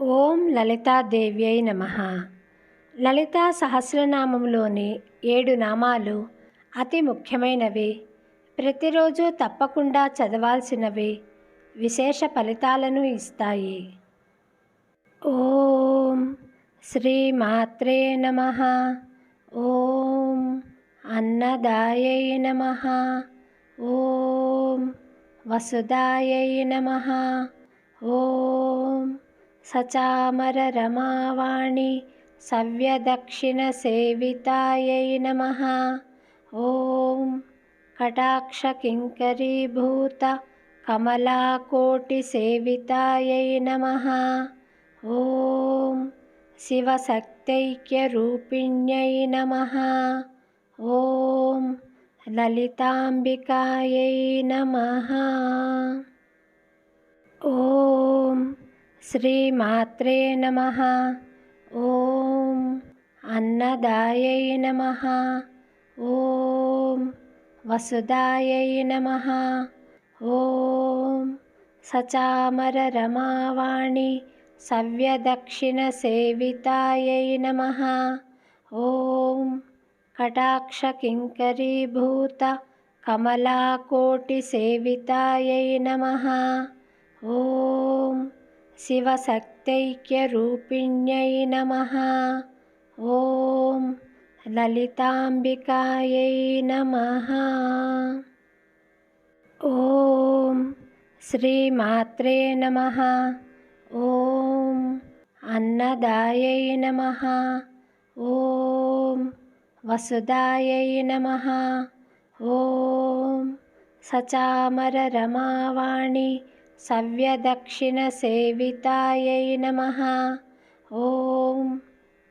ఓం లలితాదేవ్యై నమ. లలితా సహస్రనామంలోని ఏడు నామాలు అతి ముఖ్యమైనవి. ప్రతిరోజు తప్పకుండా చదవాల్సినవి. విశేష ఫలితాలను ఇస్తాయి. ఓం శ్రీమాత్రే నమ. ఓం అన్నదాయై నమ. ఓం వసుదాయై నమ. ఓం सचामरमावाणी सव्यदक्षिणसेवितायै नमः। ॐ कटाक्षकिङ्करीभूत कमलाकोटिसेवितायै नमः। ॐ शिवशक्त्यैक्यरूपिण्यै नमः। ॐ ललिताम्बिकायै नमः। ॐ श्रीमात्रे नमः। ॐ अन्नदायै नमः। ॐ वसुदायै नमः। ॐ सचामररमावाणि सव्यदक्षिणसेवितायै नमः। ॐ कटाक्षकिङ्करीभूत कमलाकोटिसेवितायै नमः। ॐ शिवशक्तैक्यरूपिण्यै नमः। ॐ ललिताम्बिकायै नमः। ॐ श्रीमात्रे नमः। ॐ अन्नदायै नमः। ॐ वसुदायै नमः। ॐ सचामरमावाणी सव्यदक्षिणसेवितायै नमः। ॐ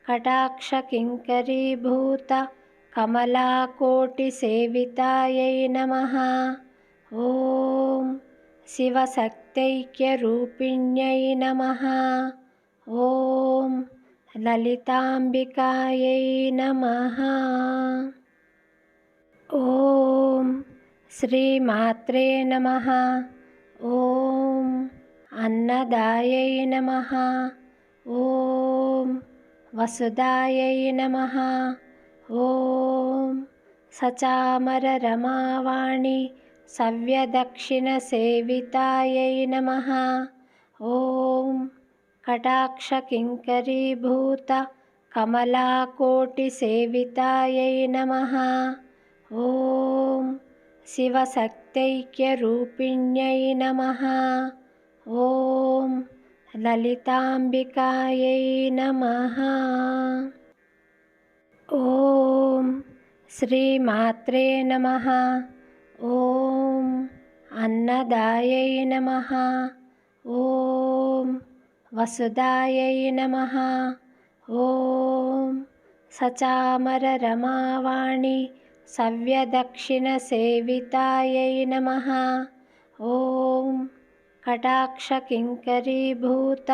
कटाक्षकिङ्करीभूतकमलाकोटिसेवितायै नमः। ॐ शिवशक्त्यैक्यरूपिण्यै नमः। ॐ ललिताम्बिकायै नमः। ॐ श्रीमात्रे नमः। ॐ अन्नदायै नमः। ॐ वसुदायै नमः। ॐ सचामररमावाणि सव्यदक्षिणसेवितायै नमः। ॐ कटाक्षकिङ्करीभूत कमलाकोटिसेवितायै नमः। ॐ शिवशक्तैक्यरूपिण्यै नमः। ॐ ललिताम्बिकायै नमः। ॐ श्रीमात्रे नमः। ॐ अन्नदायै नमः। ॐ वसुदायै नमः। ॐ सचामरमावाणी सव्यदक्षिणसेवितायै नमः। ॐ कटाक्षकिङ्करीभूत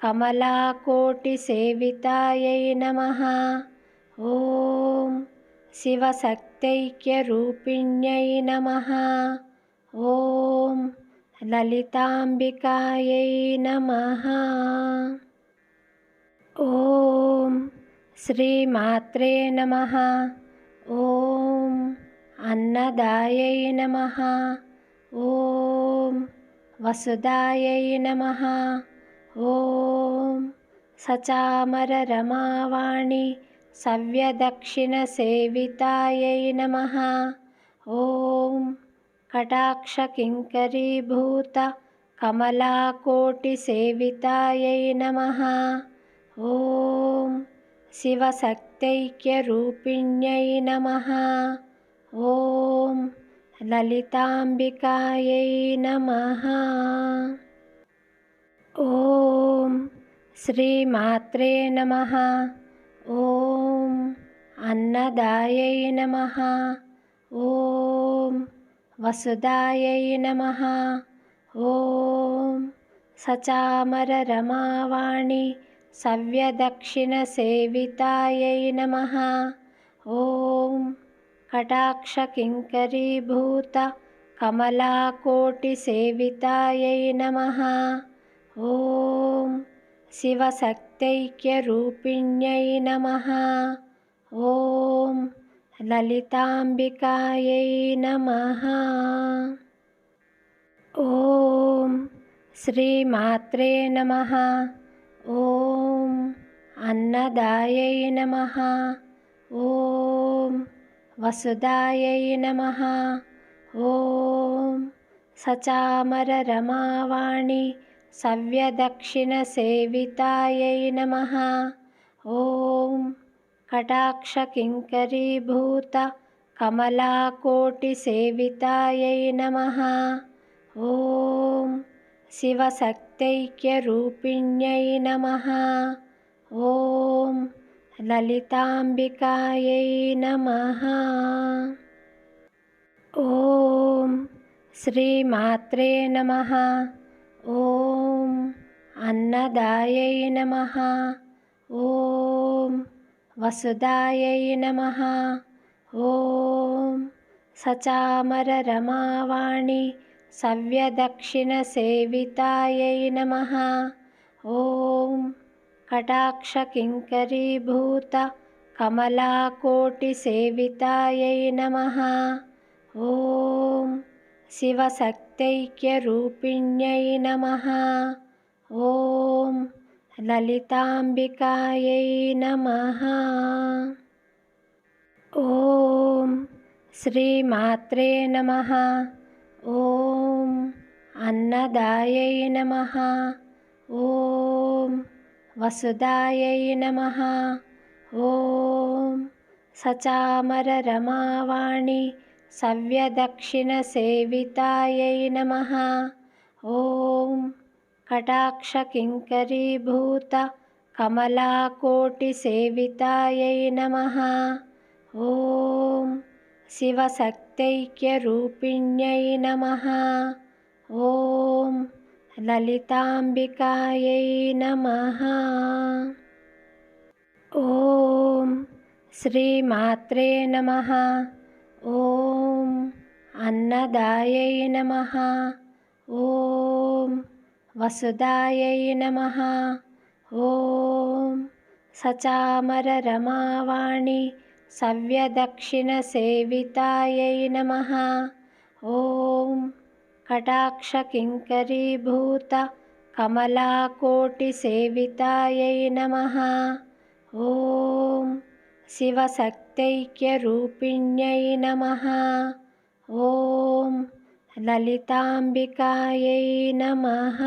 कमलाकोटिसेवितायै नमः। ॐ शिवशक्त्यैक्यरूपिण्यै नमः। ॐ ललिताम्बिकायै नमः। ॐ श्रीमात्रे नमः। ॐ अन्नदायै नमः। ॐ वसुदायै नमः। ॐ सचामररमावाणि सव्यदक्षिणसेवितायै नमः। ॐ कटाक्षकिङ्करीभूत कमलाकोटिसेवितायै नमः। ॐ शिवशक्तैक्यरूपिण्यै नमः। ॐ ललिताम्बिकायै नमः। ॐ श्रीमात्रे नमः। ॐ अन्नदायै नमः। ॐ वसुदायै नमः। ॐ सचामरमावाणी सव्यदक्षिणसेवितायै नमः। ॐ कटाक्षकिङ्करीभूतकमलाकोटिसेवितायै नमः। ॐ शिवशक्त्यैक्यरूपिण्यै नमः। ॐ ललिताम्बिकायै नमः। ॐ श्रीमात्रे नमः। ॐ अन्नदायै नमः। ॐ वसुदायै नमः। ॐ सचामररमावाणि सव्यदक्षिणसेवितायै नमः। ॐ कटाक्षकिङ्करीभूतकमलाकोटिसेवितायै नमः। ॐ शिवशक्तैक्यरूपिण्यै नमः। ॐ ललिताम्बिकायै नमः। ॐ श्रीमात्रे नमः। ॐ अन्नदायै नमः। ॐ वसुदायै नमः। ॐ सचामररमावाणि सव्यदक्षिणसेवितायै नमः। ॐ कटाक्षकिङ्करीभूतकमलाकोटिसेवितायै नमः। ॐ शिवशक्तैक्यरूपिण्यै नमः। ॐ ललिताम्बिकायै नमः। ॐ श्रीमात्रे नमः ॐ अन्नदायै नमः। ॐ वसुदायै नमः। ॐ सचामररमावाणि सव्यदक्षिणसेवितायै नमः। ॐ कटाक्षकिङ्करीभूतकमलाकोटिसेवितायै नमः। ॐ शिवशक्तैक्यरूपिण्यै नमः। ॐ ललिताम्बिकायै नमः। ॐ श्रीमात्रे नमः। ॐ अन्नदायै नमः। ॐ वसुदायै नमः। ॐ सचामररमावाणि सव्यदक्षिणसेवितायै नमः। ॐ कटाक्षकिङ्करीभूतकमलाकोटिसेवितायै नमः। ॐ शिवशक्तैक्यरूपिण्यै नमः। ॐ ललिताम्बिकायै नमः